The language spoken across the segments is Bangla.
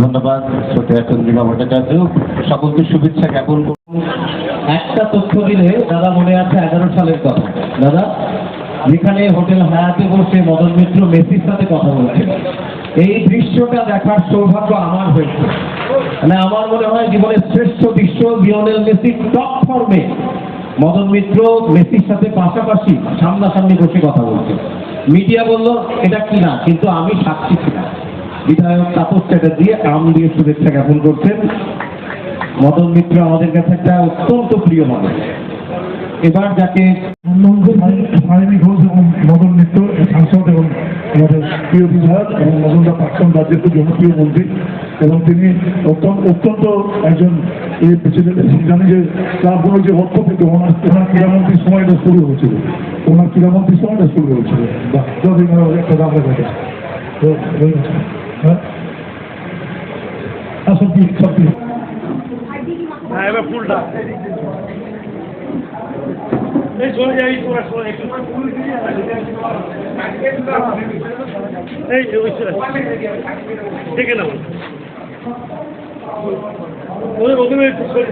ধন্যবাদ শ্রদ্ধেয় চন্দ্রিমা ভট্টাচার্য। সকলকে শুভেচ্ছা জ্ঞাপন করব একটা তথ্য দিলে দাদা মনে আছে এগারো সালের কথা। দাদা, যেখানে হোটেল হায়াতে বসে মদন মিত্র মেসির সাথে কথা বলছে। এই দৃশ্যটা দেখার সৌভাগ্য আমার হয়েছে। মানে আমার মনে হয় জীবনের শ্রেষ্ঠ দৃশ্য লিওনেল মেসি টপ ফর্মে। মদন মিত্র মেসির সাথে পাশাপাশি সামনাসামনি বসে কথা বলছে। মিডিয়া বলল এটা কি না কিন্তু আমি সাক্ষী ছিলাম বিধায়ক তাপস চ্যাটার্জি আম দিয়ে শুভেচ্ছা জ্ঞাপন করছেন মদন মিত্র আমাদের কাছে একটা অত্যন্ত প্রিয় মানুষ এবার যাকে ঘোষ এবং মদন মিত্র সাংসদ এবং আমাদের প্রিয় বিধায়ক এবং মদনদা প্রাক্তন রাজ্যের খুব জনপ্রিয় মন্ত্রী এবং তিনি অত্যন্ত অত্যন্ত একজন এই প্রেসিডেন্ট জানি যে ক্লাবগুলোর যে অর্থ পেত ওনার ওনার ক্রীড়ামন্ত্রীর সময়টা শুরু হয়েছিল ওনার ক্রীড়ামন্ত্রীর সময়টা শুরু হয়েছিল বাহ, যদি ওনার একটা দাম রেখে তো হ্যাঁ? আর সত্যি সত্যি হ্যাঁ এবার ফুলটা। এই চলে যাই তোরা চলে একটু। এই যে ওই চলে দেখে নাও। ওদের একটু সরে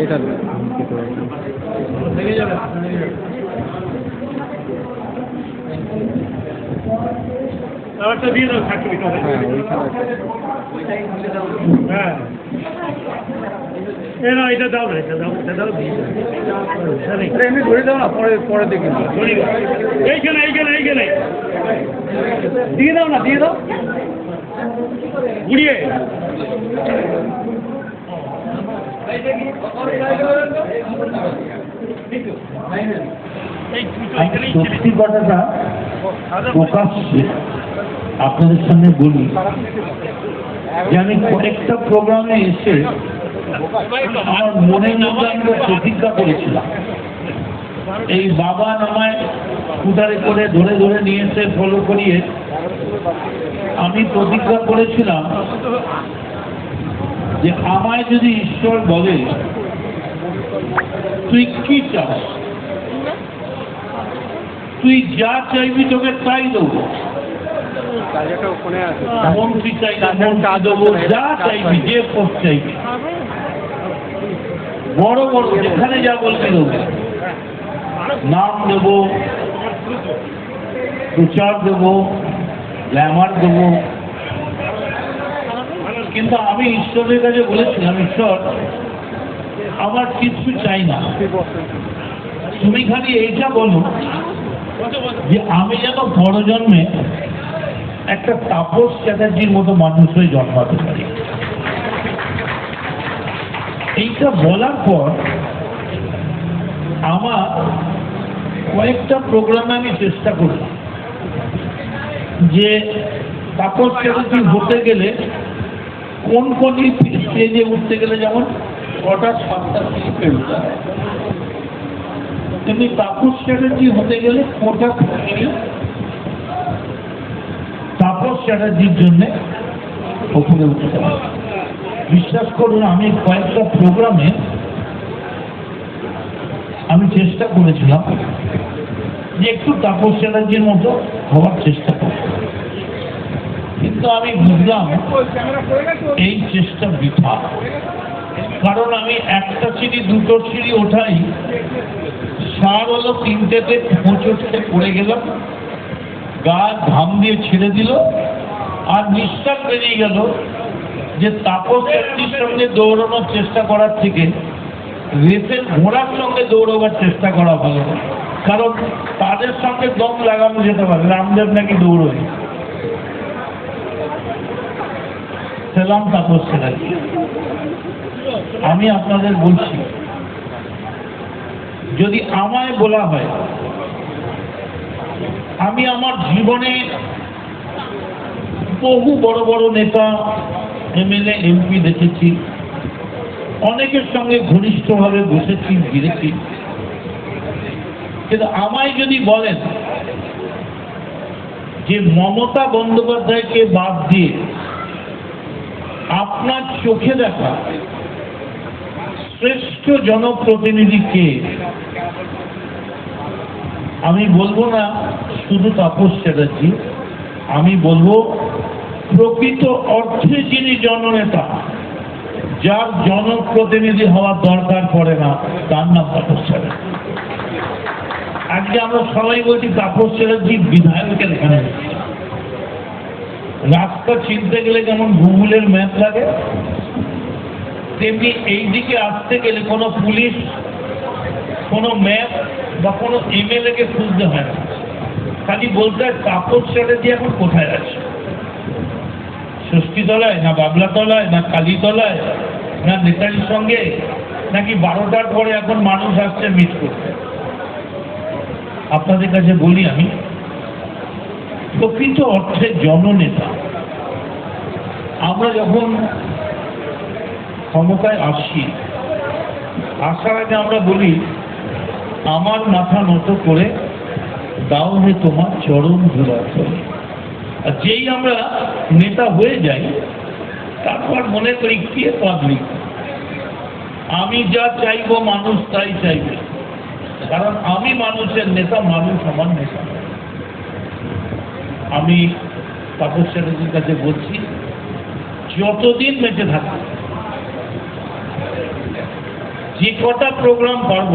যাবে আরেকটা দিয়ে দাও সার্টিফিকেট হ্যাঁ। না এটা দাও না এটা দাও এটা দাও এটা এমনি ধরে দাও না পরে পরে দেখি। এইখানে এইখানে এইখানে। দিয়ে দাও না দিয়ে দাও। ঘুরিয়ে সত্যি কথাটা প্রকাশ্যে আপনাদের সামনে বলি। যে আমি কয়েকটা প্রোগ্রামে এসে আমার মনের মধ্যে আমি প্রতিজ্ঞা করেছিলাম। এই বাবা নামায় স্কুটারে করে ধরে ধরে নিয়ে এসে ফলো করিয়ে আমি প্রতিজ্ঞা করেছিলাম যে আমায় যদি ঈশ্বর বলে তুই কি চাস? তুই যা চাইবি তোকে তাই দেবো। চাই না যা চাইবি যে পোস্ট চাইবি। বড় বড়, যেখানে যা দেবো নাম দেবো, প্রচার দেবো, গ্ল্যামার দেবো। কিন্তু আমি ঈশ্বরের কাছে বলেছিলাম, ঈশ্বর, আমার কিছু চাই না। তুমি খালি এইটা বলো যে আমি যেন বড় জন্মে একটা তাপস চ্যাটার্জির মতো মানুষ হয়ে জন্মাতে পারি। এইটা বলার পর আমার কয়েকটা প্রোগ্রামে আমি চেষ্টা করলাম যে তাপস চ্যাটার্জি হতে গেলে কোন কোন স্টেজে উঠতে গেলে যেমন ছটা সাতটা স্লিপ ফেলতে হয়, তেমনি তাপস চ্যাটার্জি হতে গেলে কোটা মিনিট তাপস চ্যাটার্জির জন্য ওপরে উঠতে হবে বিশ্বাস করুন, আমি কয়েকটা প্রোগ্রামে আমি চেষ্টা করেছিলাম যে একটু তাপস চ্যাটার্জির মতো হওয়ার চেষ্টা করব। কিন্তু আমি বুঝলাম এই চেষ্টা বৃথা। কারণ আমি একটা সিঁড়ি, দুটো সিঁড়ি ওঠাই, সার হলো তিনটেতে হোঁচটকে পড়ে গেলাম। গা ঘাম দিয়ে ছেড়ে দিল। আর নিঃশ্বাস বেরিয়ে গেল। যে তাপস চ্যাটার্জির সঙ্গে দৌড়ানোর চেষ্টা করার থেকে রেসের ঘোড়ার সঙ্গে দৌড়াবার চেষ্টা করা ভালো। কারণ তাদের সঙ্গে দম লাগানো যেতে পারে, রামদেব নাকি দৌড়োয়। সেলাম তাপস আমি আপনাদের বলছি, যদি আমায় বলা হয়, আমি আমার জীবনে বহু বড় বড় নেতা এমএলএ, এমপি দেখেছি। অনেকের সঙ্গে ঘনিষ্ঠভাবে বসেছি, ঘিরেছি। কিন্তু আমায় যদি বলেন যে মমতা বন্দ্যোপাধ্যায়কে বাদ দিয়ে আপনার চোখে দেখা শ্রেষ্ঠ জনপ্রতিনিধিকে আমি বলব না শুধু তাপস চ্যাটার্জি, আমি বলব প্রকৃত অর্থে যিনি জননেতা, যার জনপ্রতিনিধি হওয়ার দরকার পড়ে না, তার নাম তাপস চ্যাটার্জি আজকে আমরা সবাই বলছি তাপস চ্যাটার্জি বিধায়কের এখানে। রাস্তা চিনতে গেলে যেমন গুগলের ম্যাপ লাগে, তেমনি এই দিকে আসতে গেলে কোনো পুলিশ, কোনো ম্যাপ বা কোনো এমএলএ কে খুঁজতে হয় না। খালি বলতে হয় তাপস চ্যাটার্জি এখন কোথায় আছে? ষষ্ঠীতলায় না বাবলাতলায় না কালীতলায় না নেতাজির সঙ্গে নাকি বারোটার পরে এখন মানুষ আসছে মিট করতে? আপনাদের কাছে বলি আমি, প্রকৃত অর্থে জননেতা, আমরা যখন ক্ষমতায় আসি, আসার আগে আমরা বলি, আমার মাথা নত করে দাও হে তোমার চরম ধুলার তলে আর যেই আমরা নেতা হয়ে যাই, তারপর মনে করি কে পাবলিক? আমি যা চাইব মানুষ তাই চাইবে। কারণ আমি মানুষের নেতা, মানুষ আমার নেতা। আমি তাপস চ্যাটার্জির কাছে বলছি, যতদিন বেঁচে থাকবে, যে কটা প্রোগ্রাম পারব,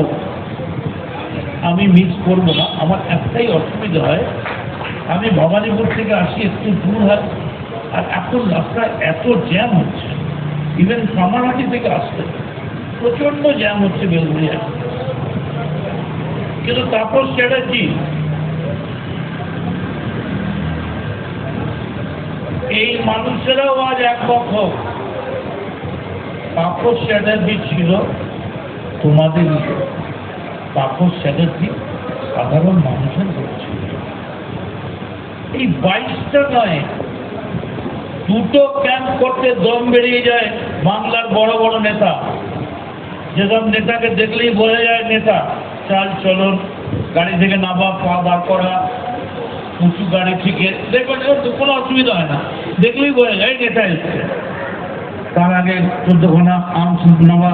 আমি মিস করব না। আমার একটাই অসুবিধা হয় আমি ভবানীপুর থেকে আসি, একটু দূর হয়। আর এখন রাস্তায় এত জ্যাম হচ্ছে। ইভেন কামারহাটি থেকে আসতে প্রচণ্ড জ্যাম হচ্ছে বেলগুড়িয়া। কিন্তু তাপস চ্যাটার্জি এই মানুষেরাও আজ এক পক্ষ। তাপস চ্যাটার্জি ছিল তোমাদের তাপস চ্যাটার্জি সাধারণ মানুষের বলছিল এই বাইশটা নয়, দুটো ক্যাম্প করতে দম বেরিয়ে যায় বাংলার বড় বড় নেতা। যেসব নেতাকে দেখলেই বোঝা যায় নেতা, চাল চলন, গাড়ি থেকে নামা, পা বার করা, উঁচু গাড়ি থেকে, দেখবেন কোনো অসুবিধা হয় না। দেখলেই বোঝা যায় নেতা এসছে। তার আগে চোদ্দখানা আম নেওয়া